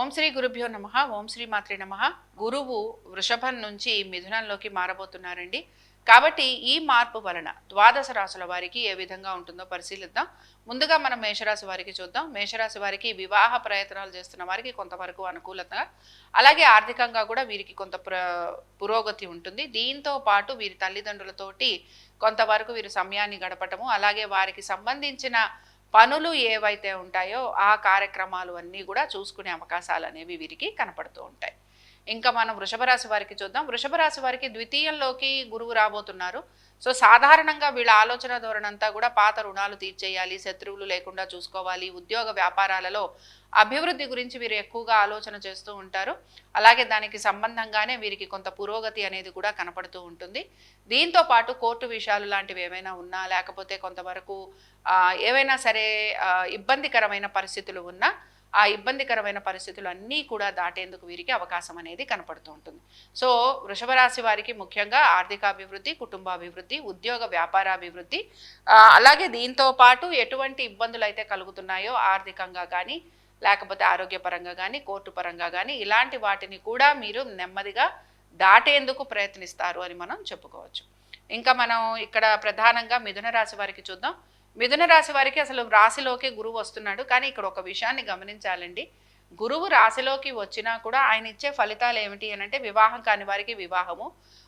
ఓం శ్రీ గురుభ్యో నమ ఓం శ్రీ మాత్రి నమ. గురువు వృషభం నుంచి మిథునంలోకి మారబోతున్నారండి. కాబట్టి ఈ మార్పు వలన ద్వాదశ రాశుల వారికి ఏ విధంగా ఉంటుందో పరిశీలిద్దాం. ముందుగా మనం మేషరాశి వారికి చూద్దాం. మేషరాశి వారికి వివాహ ప్రయత్నాలు చేస్తున్న వారికి కొంతవరకు అనుకూలత. అలాగే ఆర్థికంగా కూడా వీరికి కొంత పురోగతి ఉంటుంది. దీంతో పాటు వీరి తల్లిదండ్రులతోటి కొంతవరకు వీరు సమయాన్ని గడపటము అలాగే వారికి సంబంధించిన పనులు ఏవైతే ఉంటాయో ఆ కార్యక్రమాలు అన్నీ కూడా చూసుకునే అవకాశాలు అనేవి వీరికి కనపడుతూ ఉంటాయి. ఇంకా మనం వృషభ రాశి వారికి చూద్దాం. వృషభ రాశి వారికి ద్వితీయంలోకి గురువు రాబోతున్నారు. సో సాధారణంగా వీళ్ళ ఆలోచన ధోరణంతా కూడా పాత రుణాలు తీర్చేయాలి శత్రువులు లేకుండా చూసుకోవాలి ఉద్యోగ వ్యాపారాలలో అభివృద్ధి గురించి వీరు ఎక్కువగా ఆలోచన చేస్తూ ఉంటారు. అలాగే దానికి సంబంధంగానే వీరికి కొంత పురోగతి అనేది కూడా కనపడుతూ ఉంటుంది. దీంతో పాటు కోర్టు విషయాలు లాంటివి ఏమైనా ఉన్నా లేకపోతే కొంతవరకు ఏవైనా సరే ఇబ్బందికరమైన పరిస్థితులు ఉన్నా ఆ ఇబ్బందికరమైన పరిస్థితులు అన్నీ కూడా దాటేందుకు వీరికి అవకాశం అనేది కనపడుతూ ఉంటుంది. సో వృషభ రాశి వారికి ముఖ్యంగా ఆర్థికాభివృద్ధి కుటుంబాభివృద్ధి ఉద్యోగ వ్యాపారాభివృద్ధి అలాగే దీంతో పాటు ఎటువంటి ఇబ్బందులు అయితే కలుగుతున్నాయో ఆర్థికంగా కానీ లేకపోతే ఆరోగ్యపరంగా కానీ కోర్టు పరంగా కానీ ఇలాంటి వాటిని కూడా మీరు నెమ్మదిగా దాటేందుకు ప్రయత్నిస్తారు అని మనం చెప్పుకోవచ్చు. ఇంకా మనం ఇక్కడ ప్రధానంగా మిథున రాశి వారికి చూద్దాం. మిథున రాశి వారికి అసలు రాశిలోకి గురువు వస్తున్నాడు. కానీ ఇక్కడ ఒక విషయాన్ని గమనించాలండి. గురువు రాశిలోకి వచ్చినా కూడా ఆయన ఇచ్చే ఫలితాలు ఏమిటి అని అంటే వివాహం కాని వారికి వివాహము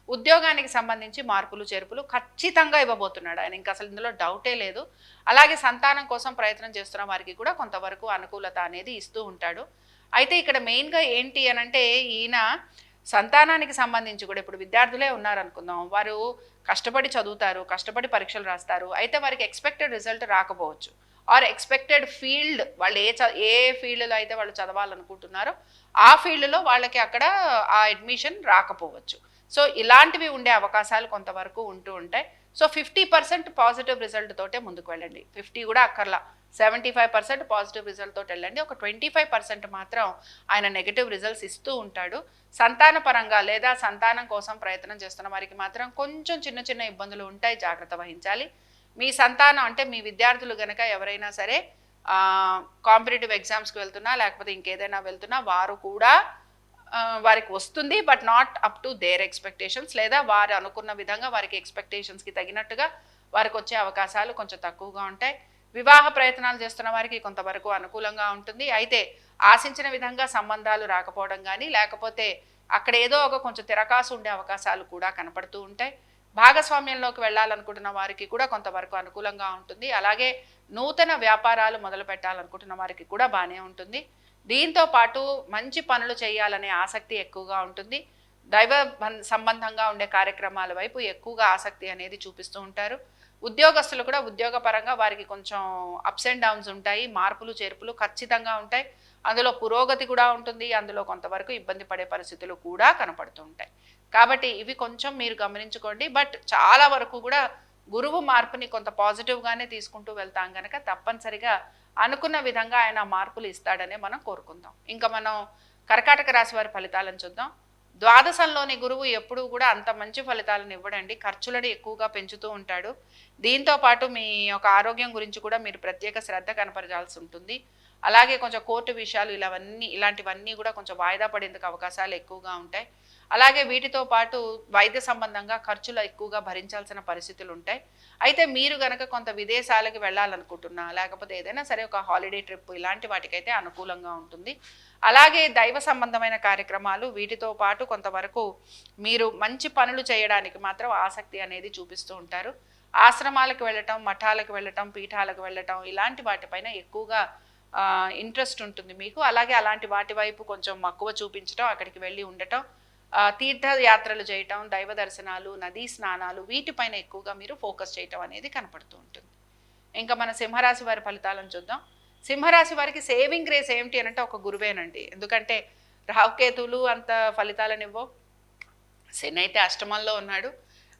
ఉద్యోగానికి సంబంధించి మార్పులు చేర్పులు ఖచ్చితంగా ఇవ్వబోతున్నాడు. ఆయన ఇంకా అసలు ఇందులో డౌటే లేదు. అలాగే సంతానం కోసం ప్రయత్నం చేస్తున్న వారికి కూడా కొంతవరకు అనుకూలత అనేది ఇస్తూ ఉంటాడు. అయితే ఇక్కడ మెయిన్గా ఏంటి అని అంటే ఈయన సంతానానికి సంబంధించి కూడా ఇప్పుడు విద్యార్థులే ఉన్నారనుకుందాం. వారు కష్టపడి చదువుతారు కష్టపడి పరీక్షలు రాస్తారు అయితే వారికి ఎక్స్పెక్టెడ్ రిజల్ట్ రాకపోవచ్చు. ఆర్ ఎక్స్పెక్టెడ్ ఫీల్డ్ వాళ్ళు ఏ చ ఏ ఫీల్డ్లో అయితే వాళ్ళు చదవాలనుకుంటున్నారో ఆ ఫీల్డ్లో వాళ్ళకి అక్కడ ఆ అడ్మిషన్ రాకపోవచ్చు. సో ఇలాంటివి ఉండే అవకాశాలు కొంతవరకు ఉంటూ ఉంటాయి. So fifty percent positive result తోటే ముందుకు వెళ్ళండి. ఫిఫ్టీ కూడా అక్కర్లా. Seventy five percent positive result తోటి వెళ్ళండి. ఒక ట్వంటీ ఫైవ్ పర్సెంట్ మాత్రం ఆయన నెగిటివ్ రిజల్ట్స్ ఇస్తూ ఉంటాడు. సంతాన పరంగా లేదా సంతానం కోసం ప్రయత్నం చేస్తున్న వారికి మాత్రం కొంచెం చిన్న చిన్న ఇబ్బందులు ఉంటాయి. జాగ్రత్త వహించాలి. మీ సంతానం అంటే మీ విద్యార్థులు గనక ఎవరైనా సరే కాంపిటేటివ్ ఎగ్జామ్స్కి వెళ్తున్నా లేకపోతే ఇంకేదైనా వెళ్తున్నా వారు కూడా వారికి వస్తుంది but not up to their expectations లేదా వారు అనుకున్న విధంగా వారికి ఎక్స్పెక్టేషన్స్కి తగినట్టుగా వారికి వచ్చే అవకాశాలు కొంచెం తక్కువగా ఉంటాయి. వివాహ ప్రయత్నాలు చేస్తున్న వారికి కొంతవరకు అనుకూలంగా ఉంటుంది. అయితే ఆశించిన విధంగా సంబంధాలు రాకపోవడం కానీ లేకపోతే అక్కడ ఏదో ఒక కొంచెం తిరకాసు ఉండే అవకాశాలు కూడా కనపడుతూ ఉంటాయి. భాగస్వామ్యంలోకి వెళ్ళాలనుకుంటున్న వారికి కూడా కొంతవరకు అనుకూలంగా ఉంటుంది. అలాగే నూతన వ్యాపారాలు మొదలు పెట్టాలనుకుంటున్న వారికి కూడా బాగానే ఉంటుంది. దీంతో పాటు మంచి పనులు చేయాలనే ఆసక్తి ఎక్కువగా ఉంటుంది. దైవ సంబంధంగా ఉండే కార్యక్రమాల వైపు ఎక్కువగా ఆసక్తి అనేది చూపిస్తూ ఉంటారు. ఉద్యోగస్తులు కూడా ఉద్యోగపరంగా వారికి కొంచెం అప్స్ అండ్ డౌన్స్ ఉంటాయి మార్పులు చేర్పులు ఖచ్చితంగా ఉంటాయి. అందులో పురోగతి కూడా ఉంటుంది అందులో కొంతవరకు ఇబ్బంది పడే పరిస్థితులు కూడా కనపడుతూ ఉంటాయి. కాబట్టి ఇవి కొంచెం మీరు గమనించుకోండి. బట్ చాలా వరకు కూడా గురువు మార్పుని కొంత పాజిటివ్గానే తీసుకుంటూ వెళ్తాం కనుక తప్పనిసరిగా అనుకున్న విధంగా ఆయన మార్పులు ఇస్తాడనే మనం కోరుకుందాం. ఇంకా మనం కర్కాటక రాశి వారి ఫలితాలను చూద్దాం. ద్వాదశంలోని గురువు ఎప్పుడూ కూడా అంత మంచి ఫలితాలను ఇవ్వడండి. ఖర్చులను ఎక్కువగా పెంచుతూ ఉంటాడు. దీంతో పాటు మీ యొక్క ఆరోగ్యం గురించి కూడా మీరు ప్రత్యేక శ్రద్ధ కనపరచాల్సి ఉంటుంది. అలాగే కొంచెం కోర్టు విషయాలు ఇలావన్నీ ఇలాంటివన్నీ కూడా కొంచెం వాయిదా పడేందుకు అవకాశాలు ఎక్కువగా ఉంటాయి. అలాగే వీటితో పాటు వైద్య సంబంధంగా ఖర్చులు ఎక్కువగా భరించాల్సిన పరిస్థితులు ఉంటాయి. అయితే మీరు గనక కొంత విదేశాలకు వెళ్ళాలనుకుంటున్నా లేకపోతే ఏదైనా సరే ఒక హాలిడే ట్రిప్ ఇలాంటి వాటికైతే అనుకూలంగా ఉంటుంది. అలాగే దైవ సంబంధమైన కార్యక్రమాలు వీటితో పాటు కొంతవరకు మీరు మంచి పనులు చేయడానికి మాత్రం ఆసక్తి అనేది చూపిస్తూ ఉంటారు. ఆశ్రమాలకు వెళ్ళటం మఠాలకు వెళ్ళటం పీఠాలకు వెళ్ళటం ఇలాంటి వాటిపైన ఎక్కువగా ఇంట్రెస్ట్ ఉంటుంది మీకు. అలాగే అలాంటి వాటి వైపు కొంచెం మక్కువ చూపించటం అక్కడికి వెళ్ళి ఉండటం తీర్థయాత్రలు చేయటం దైవ దర్శనాలు నదీ స్నానాలు వీటిపైన ఎక్కువగా మీరు ఫోకస్ చేయటం అనేది కనపడుతూ ఉంటుంది. ఇంకా మన సింహరాశి వారి ఫలితాలను చూద్దాం. సింహరాశి వారికి సేవింగ్ గ్రేస్ ఏమిటి అని అంటే ఒక గురువేనండి. ఎందుకంటే రాహుకేతువులు అంత ఫలితాలను ఇవ్వవు. శని అయితే అష్టమంలో ఉన్నాడు.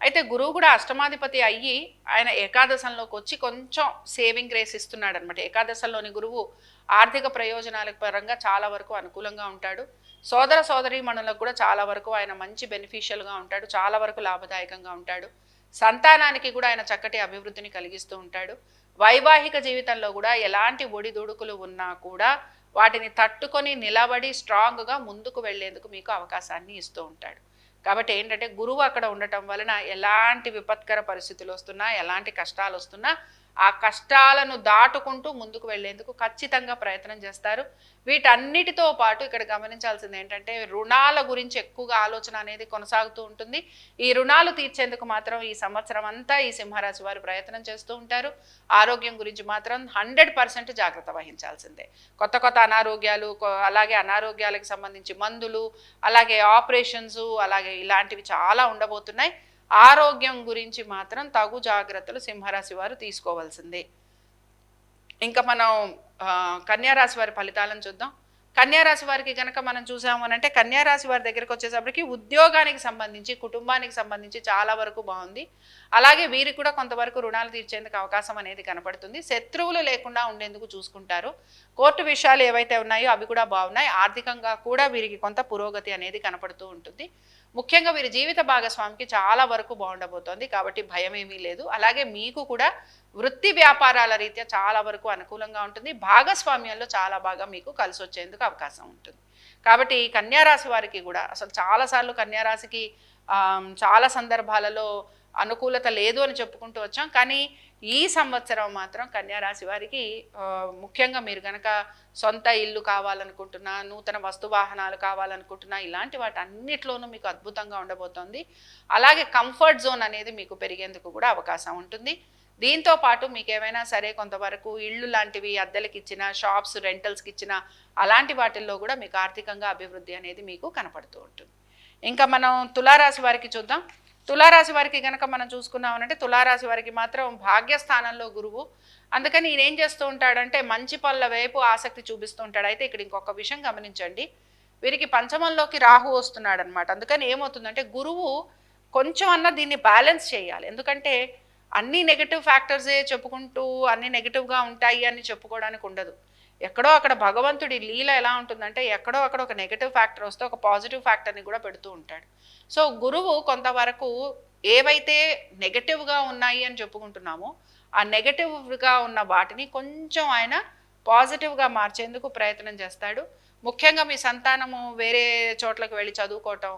అయితే గురువు కూడా అష్టమాధిపతి అయ్యి ఆయన ఏకాదశంలోకి వచ్చి కొంచెం సేవింగ్ గ్రేస్ ఇస్తున్నాడు అనమాట ఏకాదశంలోని గురువు ఆర్థిక ప్రయోజనాల పరంగా చాలా వరకు అనుకూలంగా ఉంటాడు. సోదర సోదరీమణులకు కూడా చాలా వరకు ఆయన మంచి బెనిఫిషియల్గా ఉంటాడు. చాలా వరకు లాభదాయకంగా ఉంటాడు. సంతానానికి కూడా ఆయన చక్కటి అభివృద్ధిని కలిగిస్తూ ఉంటాడు. వైవాహిక జీవితంలో కూడా ఎలాంటి ఒడిదుడుకులు ఉన్నా కూడా వాటిని తట్టుకొని నిలబడి స్ట్రాంగ్గా ముందుకు వెళ్ళేందుకు మీకు అవకాశాన్ని ఇస్తూ ఉంటాడు. కాబట్టి ఏంటంటే గురువు అక్కడ ఉండటం వలన ఎలాంటి విపత్కర పరిస్థితులు వస్తున్నా ఎలాంటి కష్టాలు వస్తున్నా ఆ కష్టాలను దాటుకుంటూ ముందుకు వెళ్ళేందుకు ఖచ్చితంగా ప్రయత్నం చేస్తారు. వీటన్నిటితో పాటు ఇక్కడ గమనించాల్సింది ఏంటంటే రుణాల గురించి ఎక్కువగా ఆలోచన అనేది కొనసాగుతూ ఉంటుంది. ఈ రుణాలు తీర్చేందుకు మాత్రం ఈ సంవత్సరం అంతా ఈ సింహరాశి వారు ప్రయత్నం చేస్తూ ఉంటారు. ఆరోగ్యం గురించి మాత్రం హండ్రెడ్ పర్సెంట్ జాగ్రత్త వహించాల్సిందే. కొత్త కొత్త అనారోగ్యాలు అలాగే అనారోగ్యాలకు సంబంధించి మందులు అలాగే ఆపరేషన్స్ అలాగే ఇలాంటివి చాలా ఉండబోతున్నాయి. ఆరోగ్యం గురించి మాత్రం తగు జాగ్రత్తలు సింహరాశి వారు తీసుకోవాల్సిందే. ఇంకా మనం కన్యారాశి వారి ఫలితాలను చూద్దాం. కన్యారాశి వారికి కనుక మనం చూసాము అని అంటే కన్యారాశి వారి దగ్గరికి వచ్చేసప్పటికి ఉద్యోగానికి సంబంధించి కుటుంబానికి సంబంధించి చాలా వరకు బాగుంది. అలాగే వీరికి కూడా కొంతవరకు రుణాలు తీర్చేందుకు అవకాశం అనేది కనపడుతుంది. శత్రువులు లేకుండా ఉండేందుకు చూసుకుంటారు. కోర్టు విషయాలు ఏవైతే ఉన్నాయో అవి కూడా బాగున్నాయి. ఆర్థికంగా కూడా వీరికి కొంత పురోగతి అనేది కనపడుతూ ఉంటుంది. ముఖ్యంగా వీరి జీవిత భాగస్వామికి చాలా వరకు బాగుండబోతోంది. కాబట్టి భయం ఏమీ లేదు. అలాగే మీకు కూడా వృత్తి వ్యాపారాల రీత్యా చాలా వరకు అనుకూలంగా ఉంటుంది. భాగస్వామ్యంలో చాలా బాగా మీకు కలిసి వచ్చేందుకు అవకాశం ఉంటుంది. కాబట్టి కన్యారాశి వారికి కూడా అసలు చాలాసార్లు కన్యారాశికి చాలా సందర్భాలలో అనుకూలత లేదు అని చెప్పుకుంటూ వచ్చాం. కానీ ఈ సంవత్సరం మాత్రం కన్యారాశి వారికి ముఖ్యంగా మీరు కనుక సొంత ఇల్లు కావాలనుకుంటున్నా నూతన వస్తు వాహనాలు కావాలనుకుంటున్నా ఇలాంటి వాటి అన్నిట్లోనూ మీకు అద్భుతంగా ఉండబోతోంది. అలాగే కంఫర్ట్ జోన్ అనేది మీకు పెరిగేందుకు కూడా అవకాశం ఉంటుంది. దీంతో పాటు మీకు ఏమైనా సరే కొంతవరకు ఇళ్ళు లాంటివి అద్దెలకు ఇచ్చిన షాప్స్ రెంటల్స్కి ఇచ్చిన అలాంటి వాటిల్లో కూడా మీకు ఆర్థికంగా అభివృద్ధి అనేది మీకు కనపడుతూ ఉంటుంది. ఇంకా మనం తులారాశి వారికి చూద్దాం. తులారాశి వారికి కనుక మనం చూసుకున్నామనంటే తులారాశి వారికి మాత్రం భాగ్యస్థానంలో గురువు. అందుకని ఈయన ఏం చేస్తూ ఉంటాడంటే మంచి పనుల వైపు ఆసక్తి చూపిస్తూ ఉంటాడు. అయితే ఇక్కడ ఇంకొక విషయం గమనించండి. వీరికి పంచమంలోకి రాహు వస్తున్నాడు అనమాట అందుకని ఏమవుతుందంటే గురువు కొంచెం అన్న దీన్ని బ్యాలెన్స్ చేయాలి. ఎందుకంటే అన్ని నెగటివ్ ఫ్యాక్టర్సే చెప్పుకుంటూ అన్ని నెగటివ్గా ఉంటాయి అని చెప్పుకోవడానికి ఉండదు. ఎక్కడో అక్కడ భగవంతుడి లీల ఎలా ఉంటుందంటే ఎక్కడో అక్కడ ఒక నెగటివ్ ఫ్యాక్టర్ వస్తే ఒక పాజిటివ్ ఫ్యాక్టర్ని కూడా పెడుతూ ఉంటాడు. సో గురువు కొంతవరకు ఏవైతే నెగటివ్గా ఉన్నాయి అని చెప్పుకుంటున్నామో ఆ నెగటివ్గా ఉన్న వాటిని కొంచెం ఆయన పాజిటివ్గా మార్చేందుకు ప్రయత్నం చేస్తాడు. ముఖ్యంగా మీ సంతానము వేరే చోట్లకు వెళ్ళి చదువుకోవటం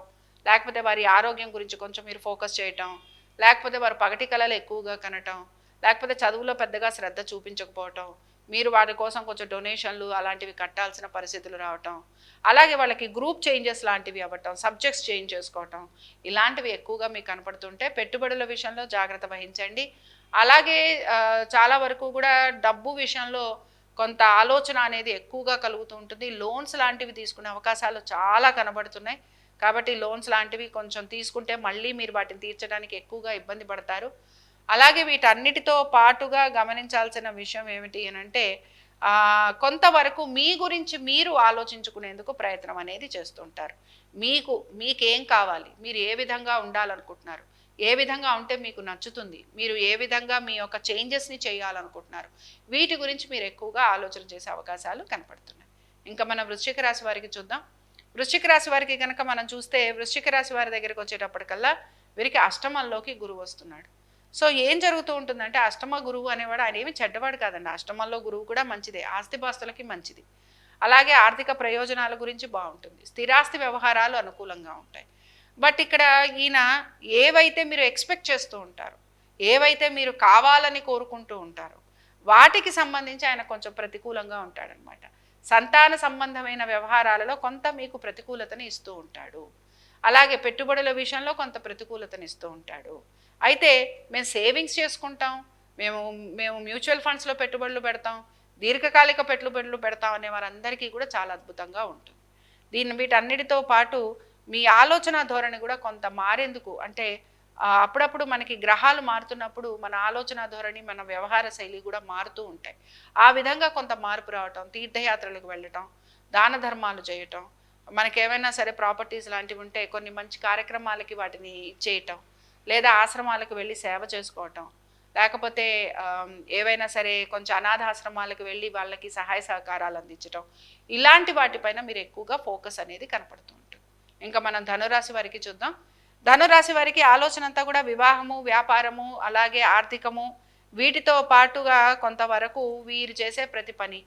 లేకపోతే వారి ఆరోగ్యం గురించి కొంచెం మీరు ఫోకస్ చేయటం లేకపోతే వారు పగటి కళలు ఎక్కువగా కనటం లేకపోతే చదువులో పెద్దగా శ్రద్ధ చూపించకపోవటం మీరు వాటి కోసం కొంచెం డొనేషన్లు అలాంటివి కట్టాల్సిన పరిస్థితులు రావటం అలాగే వాళ్ళకి గ్రూప్ చేంజెస్ లాంటివి అవ్వటం సబ్జెక్ట్స్ చేంజ్ చేసుకోవటం ఇలాంటివి ఎక్కువగా మీకు కనపడుతుంటే పెట్టుబడుల విషయంలో జాగ్రత్త వహించండి. అలాగే చాలా వరకు కూడా డబ్బు విషయంలో కొంత ఆలోచన అనేది ఎక్కువగా కలుగుతూ ఉంటుంది. లోన్స్ లాంటివి తీసుకునే అవకాశాలు చాలా కనబడుతున్నాయి. కాబట్టి లోన్స్ లాంటివి కొంచెం తీసుకుంటే మళ్ళీ మీరు వాటిని తీర్చడానికి ఎక్కువగా ఇబ్బంది పడతారు. అలాగే వీటన్నిటితో పాటుగా గమనించాల్సిన విషయం ఏమిటి అని అంటే కొంతవరకు మీ గురించి మీరు ఆలోచించుకునేందుకు ప్రయత్నం అనేది చేస్తుంటారు. మీకు మీకేం కావాలి? మీరు ఏ విధంగా ఉండాలనుకుంటున్నారు? ఏ విధంగా ఉంటే మీకు నచ్చుతుంది? మీరు ఏ విధంగా మీ యొక్క చేంజెస్ని చేయాలనుకుంటున్నారు? వీటి గురించి మీరు ఎక్కువగా ఆలోచన చేసే అవకాశాలు కనపడుతున్నాయి. ఇంకా మనం వృశ్చిక రాశి వారికి చూద్దాం. వృశ్చిక రాశి వారికి కనుక మనం చూస్తే వృశ్చిక రాశి వారి దగ్గరికి వచ్చేటప్పటికల్లా వీరికి అష్టమంలోకి గురువు వస్తున్నాడు. సో ఏం జరుగుతూ ఉంటుందంటే అష్టమ గురువు అనేవాడు ఆయన ఏమి చెడ్డవాడు కాదండి. అష్టమంలో గురువు కూడా మంచిదే. ఆస్తిపాస్తులకి మంచిది. అలాగే ఆర్థిక ప్రయోజనాల గురించి బాగుంటుంది. స్థిరాస్తి వ్యవహారాలు అనుకూలంగా ఉంటాయి. బట్ ఇక్కడ ఈయన ఏవైతే మీరు ఎక్స్పెక్ట్ చేస్తూ ఉంటారో ఏవైతే మీరు కావాలని కోరుకుంటూ ఉంటారో వాటికి సంబంధించి ఆయన కొంచెం ప్రతికూలంగా ఉంటాడనమాట. సంతాన సంబంధమైన వ్యవహారాలలో కొంత మీకు ప్రతికూలతని ఇస్తూ ఉంటాడు. అలాగే పెట్టుబడుల విషయంలో కొంత ప్రతికూలతని ఇస్తూ ఉంటాడు. అయితే మేము సేవింగ్స్ చేసుకుంటాం. మేము మేము మ్యూచువల్ ఫండ్స్లో పెట్టుబడులు పెడతాం. దీర్ఘకాలిక పెట్టుబడులు పెడతాం అనే వారందరికీ కూడా చాలా అద్భుతంగా ఉంటుంది. దీన్ని వీటన్నిటితో పాటు మీ ఆలోచన ధోరణి కూడా కొంత మారేందుకు అంటే అప్పుడప్పుడు మనకి గ్రహాలు మారుతున్నప్పుడు మన ఆలోచన ధోరణి మన వ్యవహార శైలి కూడా మారుతూ ఉంటాయి. ఆ విధంగా కొంత మార్పు రావటం తీర్థయాత్రలకు వెళ్ళటం దాన ధర్మాలు చేయటం మనకి ఏమైనా సరే ప్రాపర్టీస్ లాంటివి ఉంటే కొన్ని మంచి కార్యక్రమాలకి వాటిని చేయటం లేదా ఆశ్రమాలకు వెళ్ళి సేవ చేసుకోవటం లేకపోతే ఏవైనా సరే కొంచెం అనాథాశ్రమాలకు వెళ్ళి వాళ్ళకి సహాయ సహకారాలు అందించటం ఇలాంటి వాటిపైన మీరు ఎక్కువగా ఫోకస్ అనేది కనపడుతూ ఉంటుంది. ఇంకా మనం ధనురాశి వారికి చూద్దాం. ధనురాశి వారికి ఆలోచన అంతా కూడా వివాహము వ్యాపారము అలాగే ఆర్థికము వీటితో పాటుగా కొంతవరకు వీరు చేసే ప్రతి పని.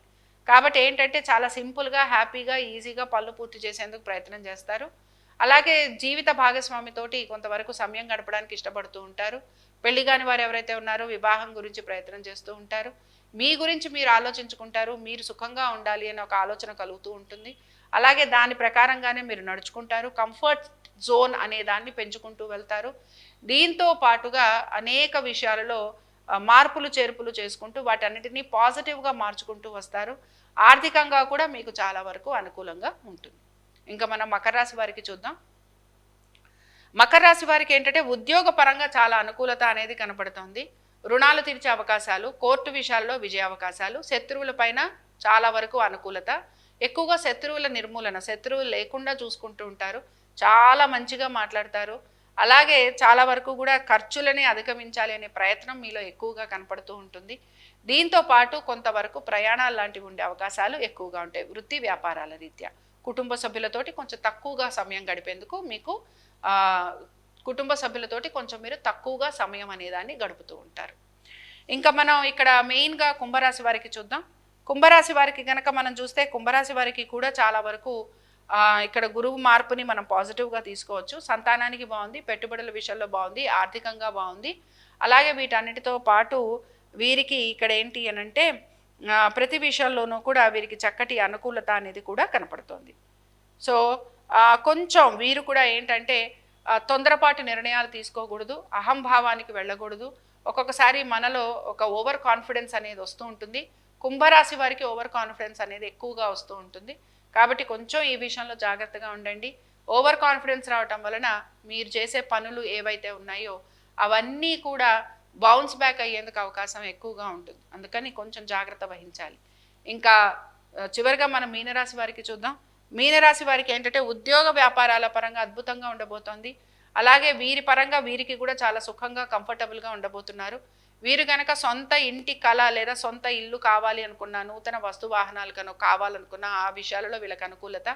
కాబట్టి ఏంటంటే చాలా సింపుల్గా హ్యాపీగా ఈజీగా పనులు పూర్తి చేసేందుకు ప్రయత్నం చేస్తారు. అలాగే జీవిత భాగస్వామితోటి కొంతవరకు సమయం గడపడానికి ఇష్టపడుతూ ఉంటారు. పెళ్ళి కాని వారు ఎవరైతే ఉన్నారో వివాహం గురించి ప్రయత్నం చేస్తూ ఉంటారు. మీ గురించి మీరు ఆలోచించుకుంటారు మీరు సుఖంగా ఉండాలి అనే ఒక ఆలోచన కలుగుతూ ఉంటుంది. అలాగే దాని ప్రకారంగానే మీరు నడుచుకుంటారు. కంఫర్ట్ జోన్ అనే దాన్ని పెంచుకుంటూ వెళ్తారు. దీంతో పాటుగా అనేక విషయాలలో మార్పులు చేర్పులు చేసుకుంటూ వాటన్నిటినీ పాజిటివ్గా మార్చుకుంటూ వస్తారు. ఆర్థికంగా కూడా మీకు చాలా వరకు అనుకూలంగా ఉంటుంది. ఇంకా మనం మకర రాశి వారికి చూద్దాం. మకర రాశి వారికి ఏంటంటే ఉద్యోగ పరంగా చాలా అనుకూలత అనేది కనపడుతోంది. రుణాలు తీర్చే అవకాశాలు కోర్టు విషయాల్లో విజయ అవకాశాలు శత్రువుల పైన చాలా వరకు అనుకూలత. ఎక్కువగా శత్రువుల నిర్మూలన శత్రువులు లేకుండా చూసుకుంటూ ఉంటారు. చాలా మంచిగా మాట్లాడతారు. అలాగే చాలా వరకు కూడా ఖర్చులని అధిగమించాలి అనే ప్రయత్నం మీలో ఎక్కువగా కనపడుతూ ఉంటుంది. దీంతో పాటు కొంతవరకు ప్రయాణాలు లాంటివి ఉండే అవకాశాలు ఎక్కువగా ఉంటాయి. వృత్తి వ్యాపారాల రీత్యా. కుటుంబ సభ్యులతోటి కొంచెం తక్కువగా సమయం గడిపేందుకు మీకు కుటుంబ సభ్యులతోటి కొంచెం మీరు తక్కువగా సమయం అనేదాన్ని గడుపుతూ ఉంటారు. ఇంకా మనం ఇక్కడ మెయిన్గా కుంభరాశి వారికి చూద్దాం. కుంభరాశి వారికి కనుక మనం చూస్తే కుంభరాశి వారికి కూడా చాలా వరకు ఇక్కడ గురువు మార్పుని మనం పాజిటివ్గా తీసుకోవచ్చు. సంతానానికి బాగుంది పెట్టుబడుల విషయంలో బాగుంది ఆర్థికంగా బాగుంది. అలాగే వీటన్నిటితో పాటు వీరికి ఇక్కడ ఏంటి అని అంటే ప్రతి విషయంలోనూ కూడా వీరికి చక్కటి అనుకూలత అనేది కూడా కనపడుతుంది. సో కొంచెం వీరు కూడా ఏంటంటే తొందరపాటు నిర్ణయాలు తీసుకోకూడదు అహంభావానికి వెళ్ళకూడదు. ఒక్కొక్కసారి మనలో ఒక ఓవర్ కాన్ఫిడెన్స్ అనేది వస్తూ ఉంటుంది. కుంభరాశి వారికి ఓవర్ కాన్ఫిడెన్స్ అనేది ఎక్కువగా వస్తూ ఉంటుంది. కాబట్టి కొంచెం ఈ విషయంలో జాగ్రత్తగా ఉండండి. ఓవర్ కాన్ఫిడెన్స్ రావటం వలన మీరు చేసే పనులు ఏవైతే ఉన్నాయో అవన్నీ కూడా బౌన్స్ బ్యాక్ అయ్యేందుకు అవకాశం ఎక్కువగా ఉంటుంది. అందుకని కొంచెం జాగ్రత్త వహించాలి. ఇంకా చివరిగా మనం మీనరాశి వారికి చూద్దాం. మీనరాశి వారికి ఏంటంటే ఉద్యోగ వ్యాపారాల పరంగా అద్భుతంగా ఉండబోతోంది. అలాగే వీరి పరంగా వీరికి కూడా చాలా సుఖంగా కంఫర్టబుల్గా ఉండబోతున్నారు. వీరు కనుక సొంత ఇంటి కళ లేదా సొంత ఇల్లు కావాలి అనుకున్న నూతన వస్తు వాహనాలు కనుక కావాలనుకున్న ఆ విషయాలలో వీళ్ళకి అనుకూలత.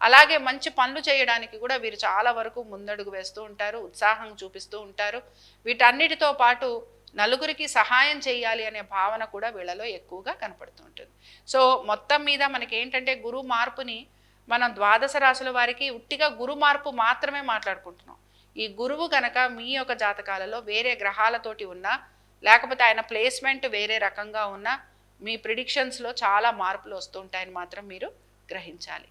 అలాగే మంచి పనులు చేయడానికి కూడా వీరు చాలా వరకు ముందడుగు వేస్తూ ఉంటారు ఉత్సాహం చూపిస్తూ ఉంటారు. వీటన్నిటితో పాటు నలుగురికి సహాయం చేయాలి అనే భావన కూడా వీళ్ళలో ఎక్కువగా కనపడుతూ ఉంటుంది. సో మొత్తం మీద మనకి ఏంటంటే గురు మార్పుని మనం ద్వాదశ రాశుల వారికి ఉట్టిగా గురు మార్పు మాత్రమే మాట్లాడుకుంటున్నాం. ఈ గురువు కనుక మీ యొక్క జాతకాలలో వేరే గ్రహాలతోటి ఉన్నా లేకపోతే ఆయన ప్లేస్మెంట్ వేరే రకంగా ఉన్న మీ ప్రిడిక్షన్స్లో చాలా మార్పులు వస్తుంటాయని మాత్రం మీరు గ్రహించాలి.